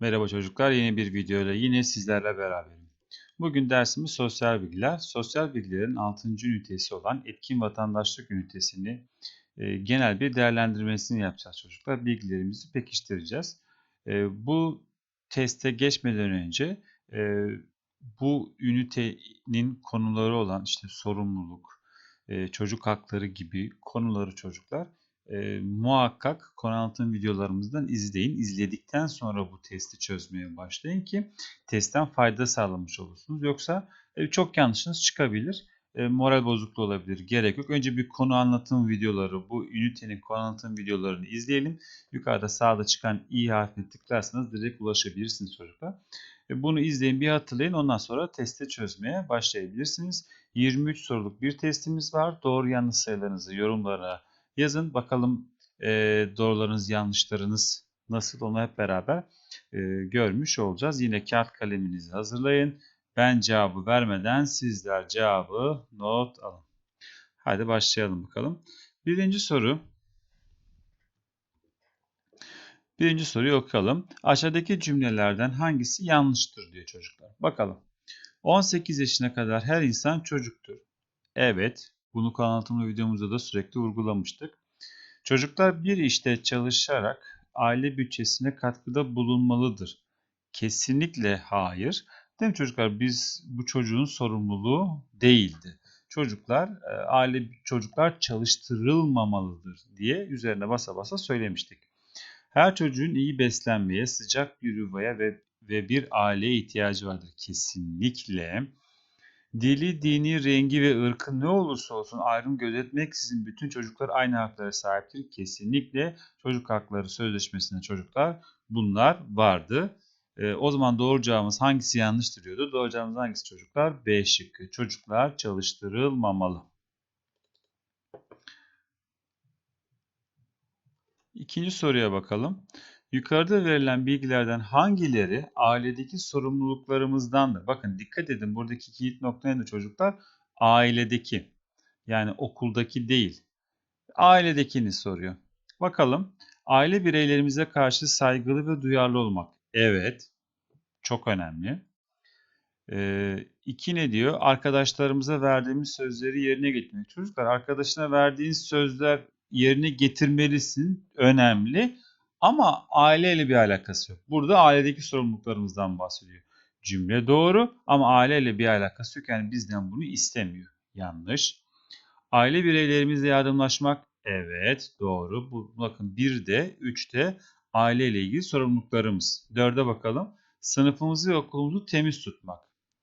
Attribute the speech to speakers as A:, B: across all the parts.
A: Merhaba çocuklar, yeni bir videoyla yine sizlerle beraberim. Bugün dersimiz sosyal bilgiler. Sosyal bilgilerin 6. ünitesi olan etkin vatandaşlık ünitesini e, genel bir değerlendirmesini yapacağız çocuklar. Bilgilerimizi pekiştireceğiz. E, bu teste geçmeden önce e, bu ünitenin konuları olan işte sorumluluk, e, çocuk hakları gibi konuları çocuklar e, muhakkak Konalt'ın videolarımızdan izleyin. İzledikten sonra bu testi çözmeye başlayın ki testten fayda sağlamış olursunuz. Yoksa e, çok yanlışınız çıkabilir. E, moral bozukluğu olabilir. Gerek yok. Önce bir konu anlatım videoları, bu ünitenin konu anlatım videolarını izleyelim. Yukarıda sağda çıkan i harfine tıklarsanız direkt ulaşabilirsiniz çocuklar. E, bunu izleyin bir hatırlayın. Ondan sonra testi çözmeye başlayabilirsiniz. 23 soruluk bir testimiz var. Doğru yanlış sayılarınızı yorumlara yazın. Bakalım e, doğrularınız, yanlışlarınız nasıl onu hep beraber e, görmüş olacağız. Yine kağıt kaleminizi hazırlayın. Ben cevabı vermeden sizler cevabı not alın. Hadi başlayalım bakalım. Birinci soru. Birinci soruyu okuyalım. Aşağıdaki cümlelerden hangisi yanlıştır diyor çocuklar. Bakalım. 18 yaşına kadar her insan çocuktur. Evet. Bunu kanaltımlı videomuzda da sürekli vurgulamıştık. Çocuklar bir işte çalışarak aile bütçesine katkıda bulunmalıdır. Kesinlikle hayır. Değil mi çocuklar? Biz bu çocuğun sorumluluğu değildi. Çocuklar, e, aile çocuklar çalıştırılmamalıdır diye üzerine basa basa söylemiştik. Her çocuğun iyi beslenmeye, sıcak bir yuvaya ve, ve bir aileye ihtiyacı vardır. Kesinlikle. Dili, dini, rengi ve ırkı ne olursa olsun ayrım gözetmeksizin bütün çocuklar aynı haklara sahiptir. Kesinlikle çocuk hakları sözleşmesinde çocuklar bunlar vardı. E, o zaman doğru cevabımız hangisi yanlıştır diyordu. Doğru cevabımız hangisi çocuklar? B şıkkı. Çocuklar çalıştırılmamalı. İkinci soruya bakalım. Yukarıda verilen bilgilerden hangileri ailedeki sorumluluklarımızdandır? Bakın dikkat edin buradaki kilit nokta neydi çocuklar? Ailedeki. Yani okuldaki değil. Ailedekini soruyor. Bakalım. Aile bireylerimize karşı saygılı ve duyarlı olmak. Evet. Çok önemli. Ee, iki ne diyor? Arkadaşlarımıza verdiğimiz sözleri yerine getirmek. Çocuklar arkadaşına verdiğiniz sözler yerine getirmelisin. Önemli. Ama aileyle bir alakası yok. Burada ailedeki sorumluluklarımızdan bahsediyor. Cümle doğru ama aileyle bir alakası yok. Yani bizden bunu istemiyor. Yanlış. Aile bireylerimizle yardımlaşmak. Evet doğru. Bu, bakın 1'de 3'te aileyle ilgili sorumluluklarımız. 4'e bakalım. Sınıfımızı ve okulumuzu temiz tutmak.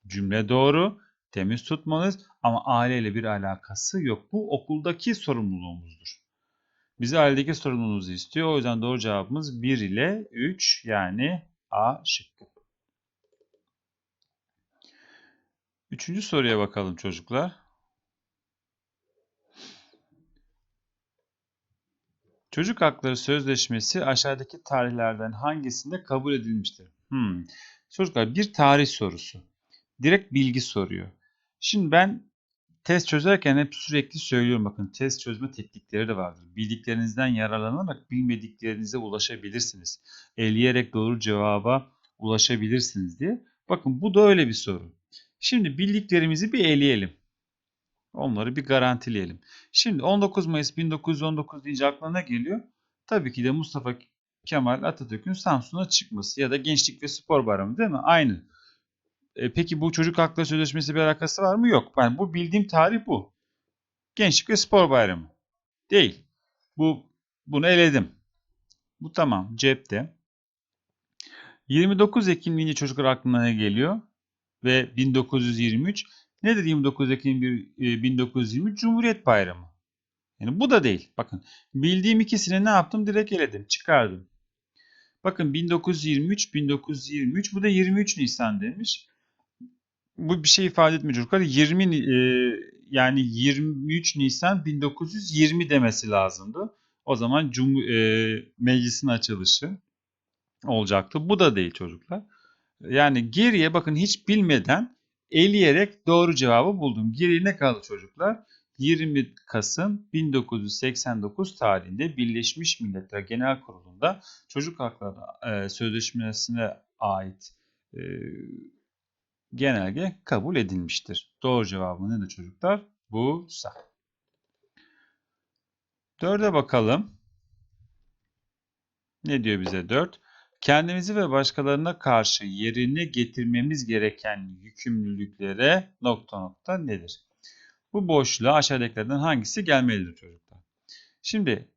A: Cümle doğru. Temiz tutmanız ama aileyle bir alakası yok. Bu okuldaki sorumluluğumuzdur. Bize ailedeki sorumluluğumuzu istiyor. O yüzden doğru cevabımız 1 ile 3 yani A şıkkı. Üçüncü soruya bakalım çocuklar. Çocuk Hakları Sözleşmesi aşağıdaki tarihlerden hangisinde kabul edilmiştir? Hmm. Çocuklar bir tarih sorusu. Direkt bilgi soruyor. Şimdi ben test çözerken hep sürekli söylüyorum bakın test çözme teknikleri de vardır. Bildiklerinizden yararlanarak bilmediklerinize ulaşabilirsiniz. Eleyerek doğru cevaba ulaşabilirsiniz diye. Bakın bu da öyle bir soru. Şimdi bildiklerimizi bir eleyelim. Onları bir garantileyelim. Şimdi 19 Mayıs 1919 deyince aklına geliyor? Tabii ki de Mustafa Kemal Atatürk'ün Samsun'a çıkması ya da Gençlik ve Spor Bayramı değil mi? Aynı. E, peki bu çocuk hakları sözleşmesi bir alakası var mı? Yok. Yani bu bildiğim tarih bu. Gençlik ve Spor Bayramı. Değil. Bu bunu eledim. Bu tamam cepte. 29 Ekim deyince çocuklar aklına ne geliyor? Ve 1923. Nedir 29 Ekim 1923? Cumhuriyet Bayramı. Yani bu da değil. Bakın bildiğim ikisini ne yaptım? Direkt eledim. Çıkardım. Bakın 1923, 1923. Bu da 23 Nisan demiş. Bu bir şey ifade etmiyor çocuklar. 20 e, yani 23 Nisan 1920 demesi lazımdı. O zaman Cum e, meclisin açılışı olacaktı. Bu da değil çocuklar. Yani geriye bakın hiç bilmeden eleyerek doğru cevabı buldum. Geriye ne kaldı çocuklar? 20 Kasım 1989 tarihinde Birleşmiş Milletler Genel Kurulu'nda Çocuk Hakları e, Sözleşmesi'ne ait e, genelge kabul edilmiştir. Doğru cevabı nedir çocuklar? Bursa. Dörde bakalım. Ne diyor bize 4? Kendimizi ve başkalarına karşı yerine getirmemiz gereken yükümlülüklere nokta nokta nedir? Bu boşluğa aşağıdakilerden hangisi gelmelidir çocuklar? Şimdi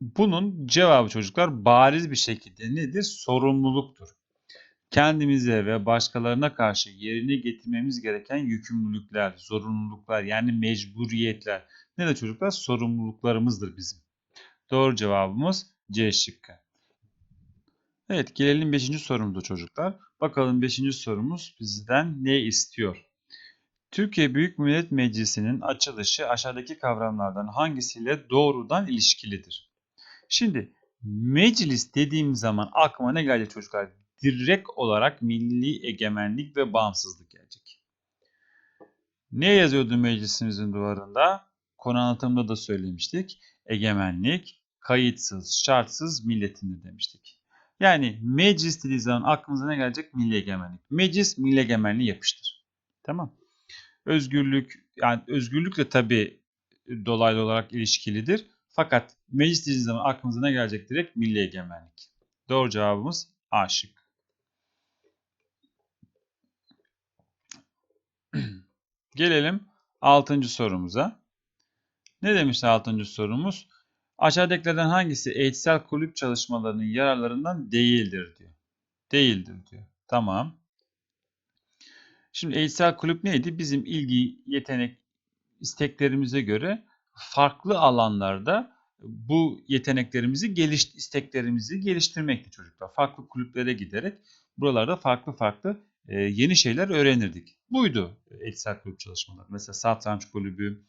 A: bunun cevabı çocuklar bariz bir şekilde nedir? Sorumluluktur. Kendimize ve başkalarına karşı yerine getirmemiz gereken yükümlülükler, zorunluluklar yani mecburiyetler. Ne de çocuklar? Sorumluluklarımızdır bizim. Doğru cevabımız C şıkkı. Evet gelelim 5. sorumuza çocuklar. Bakalım 5. sorumuz bizden ne istiyor? Türkiye Büyük Millet Meclisi'nin açılışı aşağıdaki kavramlardan hangisiyle doğrudan ilişkilidir? Şimdi meclis dediğim zaman aklıma ne gelecek çocuklar? Direkt olarak milli egemenlik ve bağımsızlık gelecek. Ne yazıyordu meclisimizin duvarında? Konu anlatımında da söylemiştik. Egemenlik, kayıtsız, şartsız milletindir demiştik. Yani meclis dediği zaman aklımıza ne gelecek? Milli egemenlik. Meclis milli egemenliği yapıştır. Tamam. Özgürlük, yani özgürlükle tabii dolaylı olarak ilişkilidir. Fakat meclis dediği zaman aklımıza ne gelecek direkt? Milli egemenlik. Doğru cevabımız A şık. Gelelim 6. sorumuza. Ne demiş 6. sorumuz? Aşağıdakilerden hangisi eğitsel kulüp çalışmalarının yararlarından değildir diyor. Değildir diyor. Tamam. Şimdi eğitsel kulüp neydi? Bizim ilgi, yetenek, isteklerimize göre farklı alanlarda bu yeteneklerimizi, geliş, isteklerimizi geliştirmekti çocuklar. Farklı kulüplere giderek buralarda farklı farklı yeni şeyler öğrenirdik. Buydu eğitsel kulüp çalışmaları. Mesela satranç kulübü,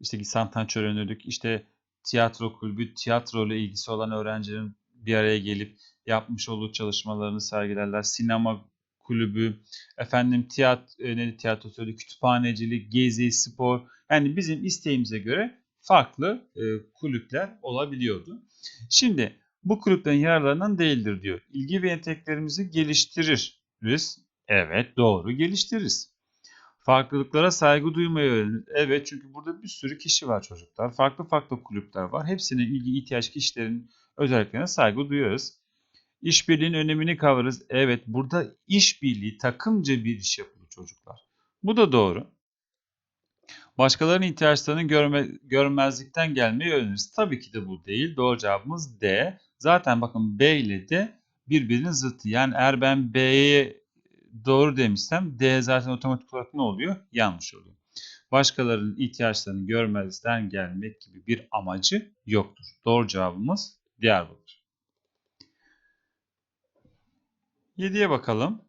A: işte satranç öğrenirdik. İşte tiyatro kulübü, tiyatro ile ilgisi olan öğrencilerin bir araya gelip yapmış olduğu çalışmalarını sergilerler. Sinema kulübü, efendim tiyat, e, ne tiyatro söyledi, kütüphanecilik, gezi, spor. Yani bizim isteğimize göre farklı e, kulüpler olabiliyordu. Şimdi bu kulüplerin yararlarından değildir diyor. İlgi ve yeteneklerimizi geliştiririz. Evet doğru geliştiririz. Farklılıklara saygı duymayı öğrenir. Evet çünkü burada bir sürü kişi var çocuklar. Farklı farklı kulüpler var. Hepsine ilgi ihtiyaç kişilerin özelliklerine saygı duyuyoruz. İşbirliğinin önemini kavarız. Evet burada işbirliği takımca bir iş yapılır çocuklar. Bu da doğru. Başkalarının ihtiyaçlarını görme, görmezlikten gelmeyi öğreniriz. Tabii ki de bu değil. Doğru cevabımız D. Zaten bakın B ile D birbirinin zıttı. Yani eğer ben B'ye doğru demişsem D zaten otomatik olarak ne oluyor? Yanlış oluyor. Başkalarının ihtiyaçlarını görmezden gelmek gibi bir amacı yoktur. Doğru cevabımız Diyarbakır. 7'ye bakalım.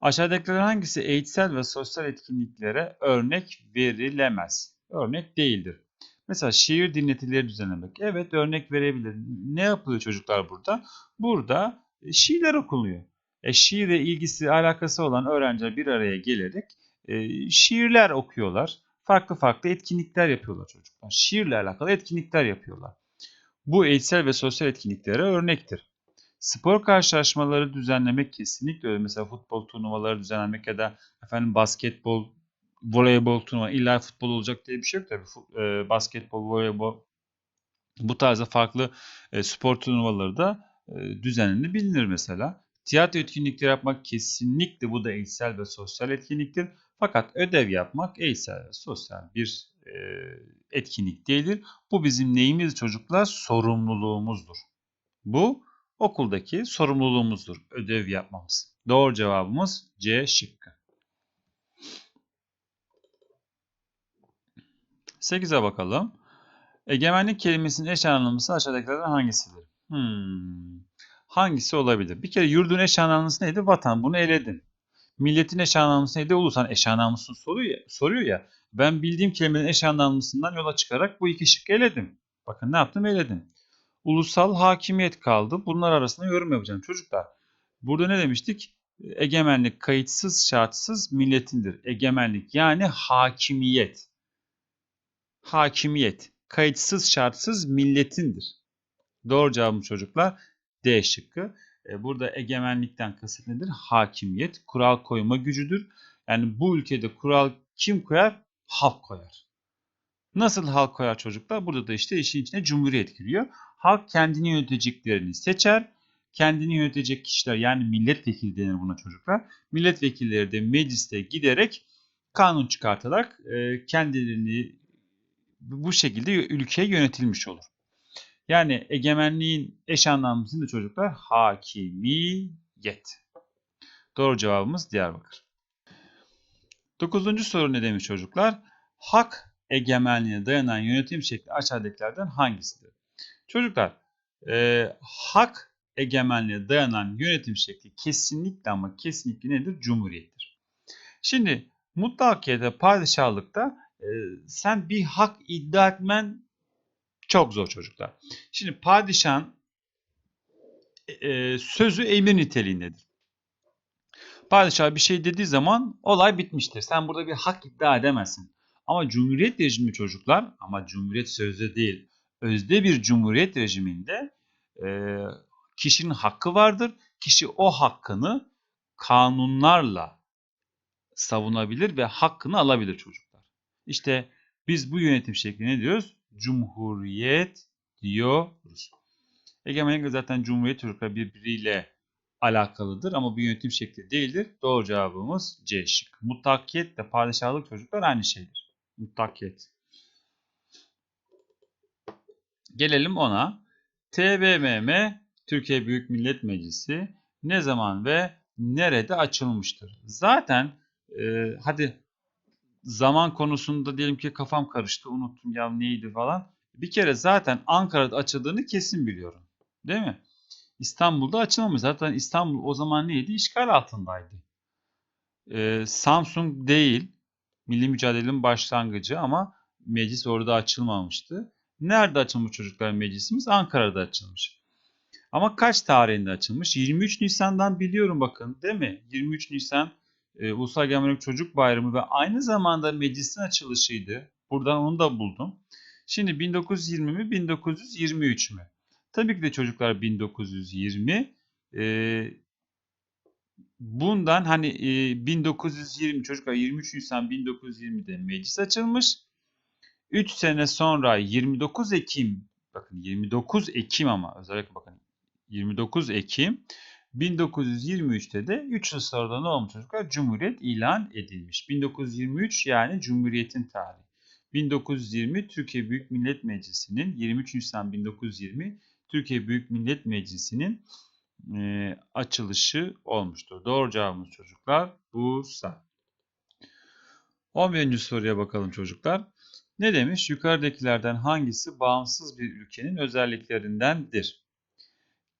A: Aşağıdakilerden hangisi eğitsel ve sosyal etkinliklere örnek verilemez? Örnek değildir. Mesela şiir dinletileri düzenlemek. Evet örnek verebilir. Ne yapılıyor çocuklar burada? Burada şiirler okunuyor. E, şiirle ilgisi, alakası olan öğrenciler bir araya gelerek e, şiirler okuyorlar. Farklı farklı etkinlikler yapıyorlar çocuklar. Şiirle alakalı etkinlikler yapıyorlar. Bu eğitsel ve sosyal etkinliklere örnektir. Spor karşılaşmaları düzenlemek kesinlikle öyle. Mesela futbol turnuvaları düzenlemek ya da efendim basketbol, voleybol turnuva illa futbol olacak diye bir şey yok tabii. E, basketbol, voleybol bu tarzda farklı e, spor turnuvaları da e, düzenlenebilir mesela. Tiyatro etkinlikleri yapmak kesinlikle bu da eğitsel ve sosyal etkinliktir. Fakat ödev yapmak eğitsel ve sosyal bir e, etkinlik değildir. Bu bizim neyimiz çocuklar? Sorumluluğumuzdur. Bu okuldaki sorumluluğumuzdur. Ödev yapmamız. Doğru cevabımız C şıkkı. 8'e bakalım. Egemenlik kelimesinin eş anlamlısı aşağıdakilerden hangisidir? Hmm. Hangisi olabilir? Bir kere yurdun eş anlamlısı neydi? Vatan. Bunu eledin. Milletin eş anlamlısı neydi? Ulusan eş anlamlısını soruyor ya, soruyor ya. Ben bildiğim kelimenin eş anlamlısından yola çıkarak bu iki şıkkı eledim. Bakın ne yaptım? Eledim. Ulusal hakimiyet kaldı. Bunlar arasında yorum yapacağım çocuklar. Burada ne demiştik? Egemenlik kayıtsız şartsız milletindir. Egemenlik yani hakimiyet. Hakimiyet kayıtsız şartsız milletindir. Doğru cevabım çocuklar D şıkkı. E, Burada egemenlikten kasıt nedir? Hakimiyet, kural koyma gücüdür. Yani bu ülkede kural kim koyar? Halk koyar. Nasıl halk koyar çocuklar? Burada da işte işin içine cumhuriyet giriyor. Halk kendini yöneteceklerini seçer. Kendini yönetecek kişiler yani milletvekili denir buna çocuklar. Milletvekilleri de mecliste giderek kanun çıkartarak e, kendilerini bu şekilde ülke yönetilmiş olur. Yani egemenliğin eş anlamlısında çocuklar hakimiyet. Doğru cevabımız Diyarbakır. Dokuzuncu soru ne demiş çocuklar? Hak egemenliğine dayanan yönetim şekli aşağıdakilerden hangisidir? Çocuklar, e, hak egemenliğe dayanan yönetim şekli kesinlikle ama kesinlikle nedir? Cumhuriyettir. Şimdi mutlakiyete, padişahlıkta e, sen bir hak iddia etmen çok zor çocuklar. Şimdi padişahın e, sözü emir niteliğindedir. Padişah bir şey dediği zaman olay bitmiştir. Sen burada bir hak iddia edemezsin. Ama cumhuriyet rejimi çocuklar ama cumhuriyet sözde değil. Özde bir cumhuriyet rejiminde e, kişinin hakkı vardır. Kişi o hakkını kanunlarla savunabilir ve hakkını alabilir çocuklar. İşte biz bu yönetim şekline ne diyoruz? Cumhuriyet diyoruz. Egemenlik zaten Cumhuriyet çocuklar birbiriyle alakalıdır ama bu yönetim şekli değildir. Doğru cevabımız C şık. Mutlakiyet ve padişahlık çocuklar aynı şeydir. Mutlakiyet. Gelelim ona. TBMM Türkiye Büyük Millet Meclisi ne zaman ve nerede açılmıştır? Zaten e, hadi zaman konusunda diyelim ki kafam karıştı unuttum ya neydi falan. Bir kere zaten Ankara'da açıldığını kesin biliyorum. Değil mi? İstanbul'da açılmamış. Zaten İstanbul o zaman neydi? İşgal altındaydı. Ee, Samsung değil. Milli mücadelenin başlangıcı ama meclis orada açılmamıştı. Nerede açılmış çocuklar meclisimiz? Ankara'da açılmış. Ama kaç tarihinde açılmış? 23 Nisan'dan biliyorum bakın değil mi? 23 Nisan e, Ulusal Egemenlik Çocuk Bayramı ve aynı zamanda meclisin açılışıydı. Buradan onu da buldum. Şimdi 1920 mi 1923 mü? Tabii ki de çocuklar 1920. E, bundan hani e, 1920 çocuklar 23 Nisan 1920'de meclis açılmış. 3 sene sonra 29 Ekim bakın 29 Ekim ama özellikle bakın 29 Ekim 1923'te de 3 yıl sonra ne olmuş çocuklar? Cumhuriyet ilan edilmiş. 1923 yani Cumhuriyet'in tarihi. 1920 Türkiye Büyük Millet Meclisi'nin 23 Nisan 1920 Türkiye Büyük Millet Meclisi'nin e, açılışı olmuştur. Doğru cevabımız çocuklar Bursa. 11. soruya bakalım çocuklar. Ne demiş? Yukarıdakilerden hangisi bağımsız bir ülkenin özelliklerindendir?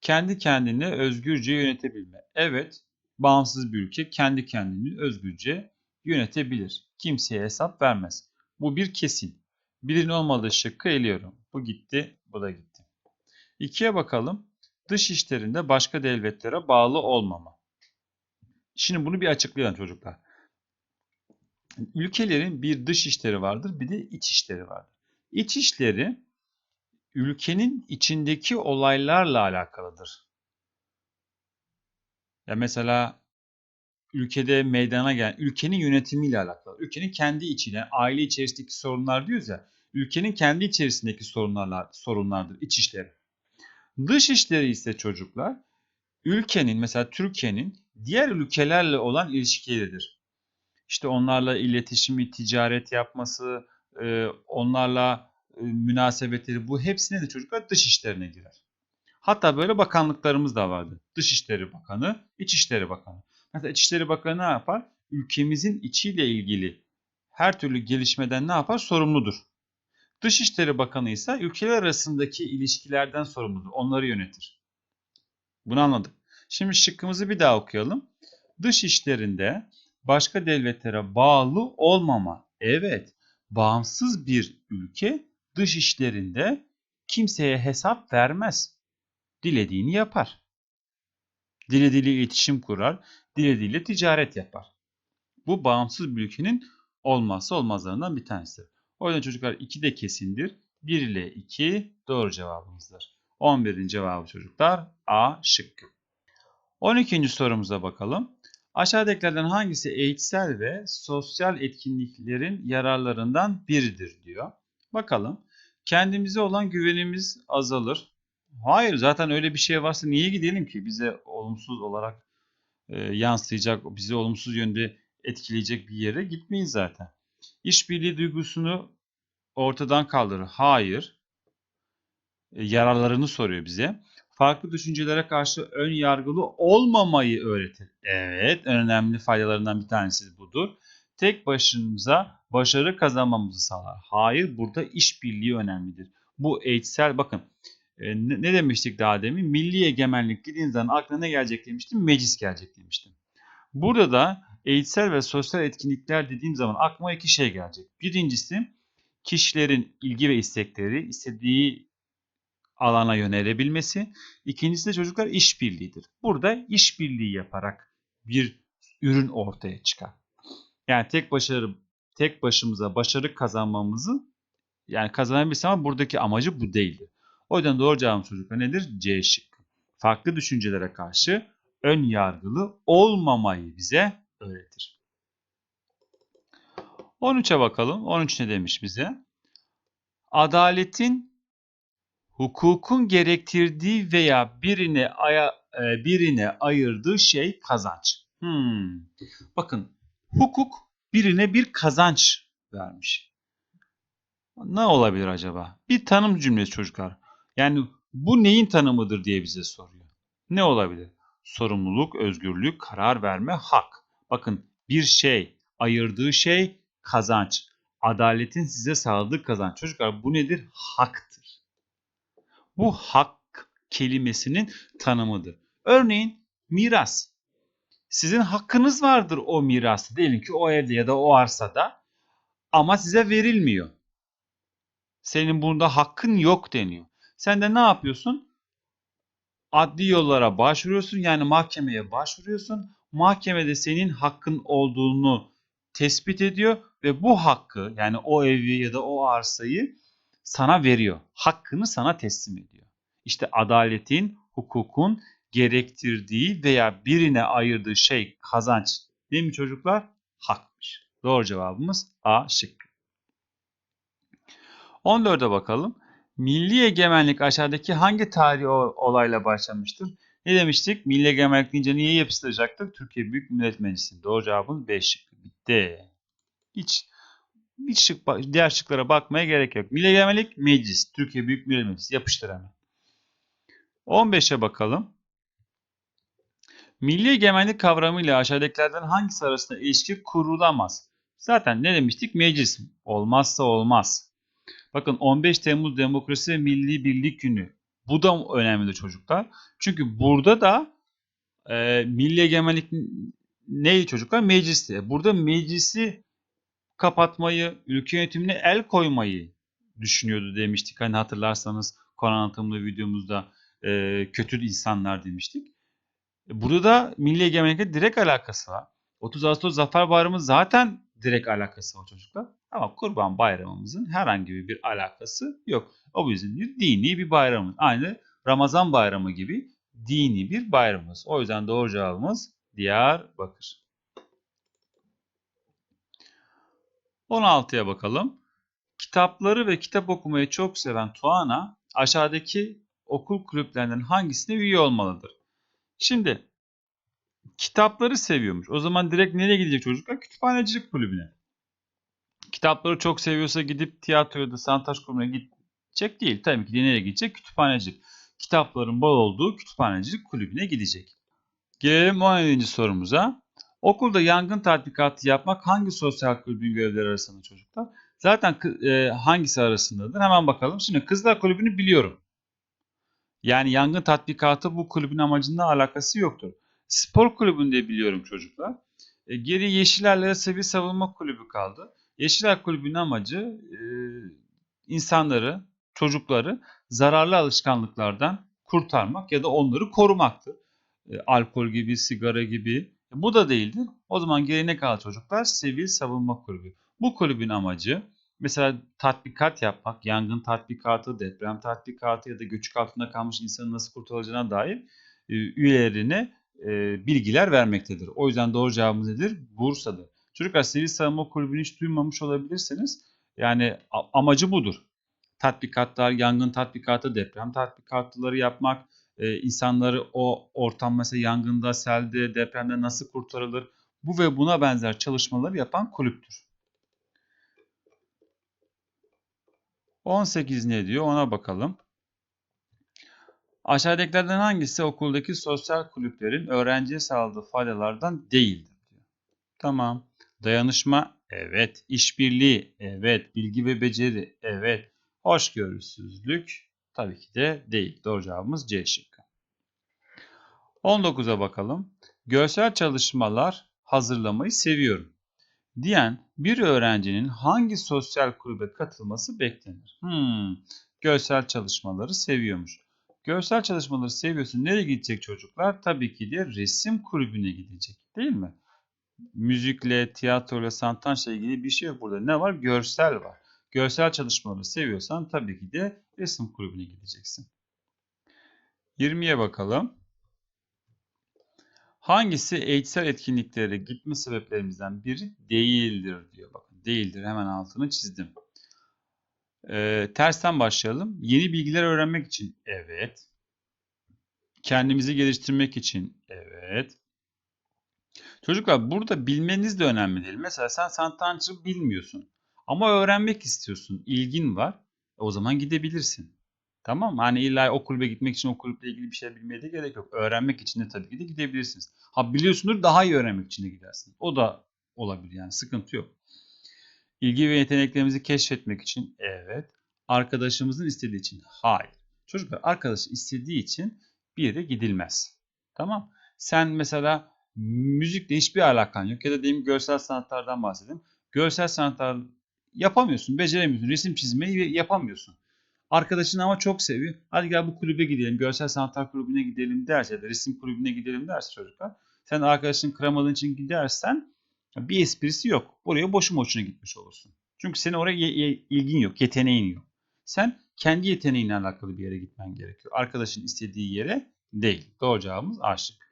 A: Kendi kendini özgürce yönetebilme. Evet, bağımsız bir ülke kendi kendini özgürce yönetebilir. Kimseye hesap vermez. Bu bir kesin. Birinin olmadığı şıkkı eliyorum. Bu gitti, bu da gitti. İkiye bakalım. Dış işlerinde başka devletlere bağlı olmama. Şimdi bunu bir açıklayalım çocuklar. Ülkelerin bir dış işleri vardır, bir de iç işleri vardır. İç işleri ülkenin içindeki olaylarla alakalıdır. Ya mesela ülkede meydana gelen, ülkenin yönetimiyle alakalı. Ülkenin kendi içine, aile içerisindeki sorunlar diyoruz ya, ülkenin kendi içerisindeki sorunlarla, sorunlardır, iç işleri. Dış işleri ise çocuklar, ülkenin, mesela Türkiye'nin diğer ülkelerle olan ilişkileridir. İşte onlarla iletişimi, ticaret yapması, onlarla münasebetleri bu hepsine de çocuklar dış işlerine girer. Hatta böyle bakanlıklarımız da vardı. Dışişleri Bakanı, İçişleri Bakanı. Mesela İçişleri Bakanı ne yapar? Ülkemizin içiyle ilgili her türlü gelişmeden ne yapar? Sorumludur. Dışişleri Bakanı ise ülkeler arasındaki ilişkilerden sorumludur. Onları yönetir. Bunu anladık. Şimdi şıkkımızı bir daha okuyalım. Dış işlerinde başka devletlere bağlı olmama. Evet, bağımsız bir ülke dış işlerinde kimseye hesap vermez. Dilediğini yapar. Dilediğiyle iletişim kurar. dilediğiyle ticaret yapar. Bu bağımsız bir ülkenin olmazsa olmazlarından bir tanesidir. O yüzden çocuklar 2 de kesindir. 1 ile 2 doğru cevabımızdır. 11'in cevabı çocuklar A şıkkı. 12. sorumuza bakalım. Aşağıdakilerden hangisi eğitsel ve sosyal etkinliklerin yararlarından biridir diyor. Bakalım. Kendimize olan güvenimiz azalır. Hayır zaten öyle bir şey varsa niye gidelim ki? Bize olumsuz olarak e, yansıyacak, bizi olumsuz yönde etkileyecek bir yere gitmeyiz zaten. İşbirliği duygusunu ortadan kaldırır. Hayır. E, yararlarını soruyor bize. Farklı düşüncelere karşı ön yargılı olmamayı öğretir. Evet, en önemli faydalarından bir tanesi budur. Tek başımıza başarı kazanmamızı sağlar. Hayır, burada işbirliği önemlidir. Bu eğitsel, bakın e, ne, demiştik daha demin? Milli egemenlik dediğiniz aklına ne gelecek demiştim? Meclis gelecek demiştim. Burada da eğitsel ve sosyal etkinlikler dediğim zaman aklıma iki şey gelecek. Birincisi kişilerin ilgi ve istekleri istediği alana yönelebilmesi. İkincisi de çocuklar işbirliğidir. Burada işbirliği yaparak bir ürün ortaya çıkar. Yani tek başarı tek başımıza başarı kazanmamızı yani kazanabiliriz ama buradaki amacı bu değildir. O yüzden doğru cevabımız çocuklar nedir? C şıkkı. Farklı düşüncelere karşı ön yargılı olmamayı bize öğretir. 13'e bakalım. 13 ne demiş bize? Adaletin hukukun gerektirdiği veya birine aya, e, birine ayırdığı şey kazanç. Hmm. Bakın hukuk birine bir kazanç vermiş. Ne olabilir acaba? Bir tanım cümlesi çocuklar. Yani bu neyin tanımıdır diye bize soruyor. Ne olabilir? Sorumluluk, özgürlük, karar verme, hak. Bakın bir şey, ayırdığı şey kazanç. Adaletin size sağladığı kazanç. Çocuklar bu nedir? Haktır. Bu hak kelimesinin tanımıdır. Örneğin miras. Sizin hakkınız vardır o mirası. Diyelim ki o evde ya da o arsada ama size verilmiyor. Senin bunda hakkın yok deniyor. Sen de ne yapıyorsun? Adli yollara başvuruyorsun yani mahkemeye başvuruyorsun. Mahkemede senin hakkın olduğunu tespit ediyor ve bu hakkı yani o evi ya da o arsayı sana veriyor. Hakkını sana teslim ediyor. İşte adaletin, hukukun gerektirdiği veya birine ayırdığı şey kazanç. Değil mi çocuklar? Hakmış. Doğru cevabımız A şıkkı. 14'e bakalım. Milli egemenlik aşağıdaki hangi tarihi olayla başlamıştır? Ne demiştik? Milli egemenlik deyince niye yapıştıracaktık? Türkiye Büyük Millet Meclisi. Doğru cevabımız B şıkkı. Bitti. Hiç hiç şık, diğer şıklara bakmaya gerek yok. Milli Egemenlik Meclis. Türkiye Büyük Millet Meclisi. Yapıştır hemen. 15'e bakalım. Milli egemenlik kavramıyla aşağıdakilerden hangisi arasında ilişki kurulamaz? Zaten ne demiştik? Meclis. Olmazsa olmaz. Bakın 15 Temmuz Demokrasi ve Milli Birlik Günü. Bu da önemli çocuklar. Çünkü burada da e, milli egemenlik neydi çocuklar? Meclisti. Burada meclisi kapatmayı, ülke yönetimine el koymayı düşünüyordu demiştik. Hani hatırlarsanız konu anlatımlı videomuzda e, kötü insanlar demiştik. Burada da milli egemenlikle direkt alakası var. 30 Ağustos Zafer Bayramı zaten direkt alakası var çocuklar. Ama Kurban Bayramımızın herhangi bir alakası yok. O bizim bir dini bir bayramımız. Aynı Ramazan Bayramı gibi dini bir bayramımız. O yüzden doğru cevabımız Diyarbakır. 16'ya bakalım. Kitapları ve kitap okumayı çok seven Tuana aşağıdaki okul kulüplerinden hangisine üye olmalıdır? Şimdi kitapları seviyormuş. O zaman direkt nereye gidecek çocuklar? Kütüphanecilik kulübüne. Kitapları çok seviyorsa gidip tiyatroya da sanataş kulübüne gidecek değil. Tabii ki de nereye gidecek? Kütüphanecilik. Kitapların bol olduğu kütüphanecilik kulübüne gidecek. Gelelim 17. sorumuza. Okulda yangın tatbikatı yapmak hangi sosyal kulübün görevleri arasında çocuklar? Zaten e, hangisi arasındadır? Hemen bakalım. Şimdi kızlar kulübünü biliyorum. Yani yangın tatbikatı bu kulübün amacında alakası yoktur. Spor kulübünde biliyorum çocuklar. E, geri Yeşillerle Sivil Savunma Kulübü kaldı. Yeşiller Kulübü'nün amacı e, insanları, çocukları zararlı alışkanlıklardan kurtarmak ya da onları korumaktır. E, alkol gibi, sigara gibi E, Bu da değildir. O zaman geriye ne kaldı çocuklar? Sivil Savunma Kulübü. Bu kulübün amacı mesela tatbikat yapmak, yangın tatbikatı, deprem tatbikatı ya da göçük altında kalmış insanın nasıl kurtulacağına dair e, üyelerine bilgiler vermektedir. O yüzden doğru cevabımız nedir? Bursa'dır. Çocuklar Sivil Savunma Kulübü'nü hiç duymamış olabilirsiniz. Yani amacı budur. Tatbikatlar, yangın tatbikatı, deprem tatbikatları yapmak, e, insanları o ortam mesela yangında, selde, depremde nasıl kurtarılır bu ve buna benzer çalışmaları yapan kulüptür. 18 ne diyor ona bakalım. Aşağıdakilerden hangisi okuldaki sosyal kulüplerin öğrenciye sağladığı faydalardan değildir diyor. Tamam. Dayanışma evet. İşbirliği evet. Bilgi ve beceri evet. Hoşgörüsüzlük tabii ki de değil. Doğru cevabımız C şıkkı. 19'a bakalım. Görsel çalışmalar hazırlamayı seviyorum diyen bir öğrencinin hangi sosyal kulübe katılması beklenir? Hmm, görsel çalışmaları seviyormuş. Görsel çalışmaları seviyorsun. Nereye gidecek çocuklar? Tabii ki de resim kulübüne gidecek. Değil mi? Müzikle, tiyatroyla, satrançla ilgili bir şey yok burada. Ne var? Görsel var. Görsel çalışmaları seviyorsan tabii ki de resim kulübüne gideceksin. 20'ye bakalım. Hangisi eğitsel etkinliklere gitme sebeplerimizden biri değildir diyor. Bakın değildir hemen altını çizdim. Ee, tersten başlayalım. Yeni bilgiler öğrenmek için evet. Kendimizi geliştirmek için evet. Çocuklar burada bilmeniz de önemli değil. Mesela sen satrançı bilmiyorsun. Ama öğrenmek istiyorsun. ilgin var. E, o zaman gidebilirsin. Tamam mı? Hani illa o kulübe gitmek için o kulüple ilgili bir şey bilmeye de gerek yok. Öğrenmek için de tabii ki de gidebilirsiniz. Ha biliyorsundur daha iyi öğrenmek için de gidersin. O da olabilir yani sıkıntı yok. İlgi ve yeteneklerimizi keşfetmek için evet. Arkadaşımızın istediği için hayır. Çocuklar arkadaş istediği için bir yere gidilmez. Tamam. Sen mesela müzikle hiçbir alakan yok ya da diyelim görsel sanatlardan bahsedeyim. Görsel sanatlar yapamıyorsun, beceremiyorsun. Resim çizmeyi yapamıyorsun. Arkadaşın ama çok seviyor. Hadi gel bu kulübe gidelim, görsel sanatlar kulübüne gidelim derse da resim kulübüne gidelim derse çocuklar. Sen arkadaşın kıramadığın için gidersen bir esprisi yok. Oraya boşu boşuna gitmiş olursun. Çünkü senin oraya ilgin yok, yeteneğin yok. Sen kendi yeteneğinle alakalı bir yere gitmen gerekiyor. Arkadaşın istediği yere değil. Doğru cevabımız A şıkkı.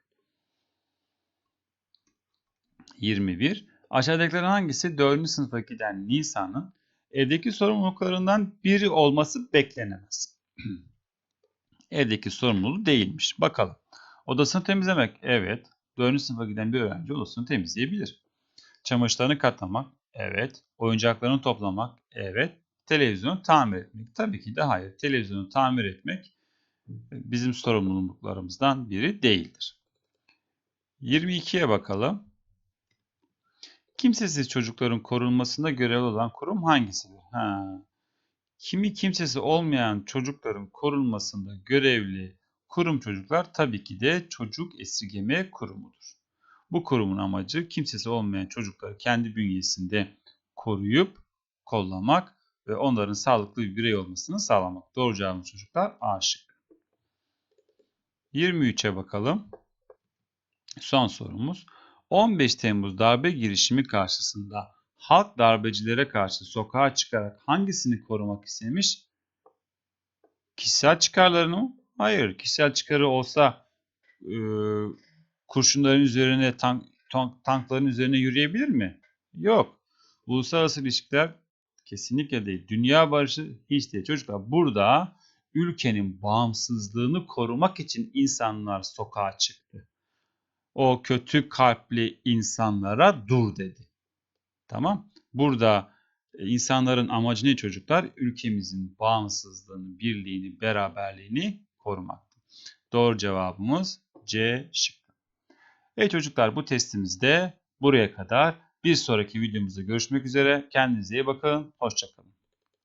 A: 21. Aşağıdakilerin hangisi 4. sınıfa giden Nisa'nın evdeki sorumluluklarından biri olması beklenemez? evdeki sorumluluğu değilmiş. Bakalım. Odasını temizlemek. Evet. 4. sınıfa giden bir öğrenci odasını temizleyebilir. Çamaşırlarını katlamak. Evet. Oyuncaklarını toplamak. Evet. Televizyonu tamir etmek. Tabii ki de hayır. Televizyonu tamir etmek bizim sorumluluklarımızdan biri değildir. 22'ye bakalım. Kimsesiz çocukların korunmasında görevli olan kurum hangisidir? Ha. Kimi kimsesi olmayan çocukların korunmasında görevli kurum çocuklar tabii ki de çocuk esirgeme kurumudur. Bu kurumun amacı kimsesi olmayan çocukları kendi bünyesinde koruyup kollamak ve onların sağlıklı bir birey olmasını sağlamak. Doğru cevabımız çocuklar A şıkkı. 23'e bakalım. Son sorumuz. 15 Temmuz darbe girişimi karşısında halk darbecilere karşı sokağa çıkarak hangisini korumak istemiş? Kişisel çıkarlarını mı? Hayır. Kişisel çıkarı olsa e, kurşunların üzerine, tank, tank, tankların üzerine yürüyebilir mi? Yok. Uluslararası ilişkiler kesinlikle değil. Dünya barışı hiç değil. Çocuklar burada ülkenin bağımsızlığını korumak için insanlar sokağa çıktı o kötü kalpli insanlara dur dedi. Tamam? Burada e, insanların amacı ne çocuklar? Ülkemizin bağımsızlığını, birliğini, beraberliğini korumak. Doğru cevabımız C şıkkı. Evet çocuklar bu testimizde buraya kadar. Bir sonraki videomuzda görüşmek üzere. Kendinize iyi bakın. Hoşçakalın.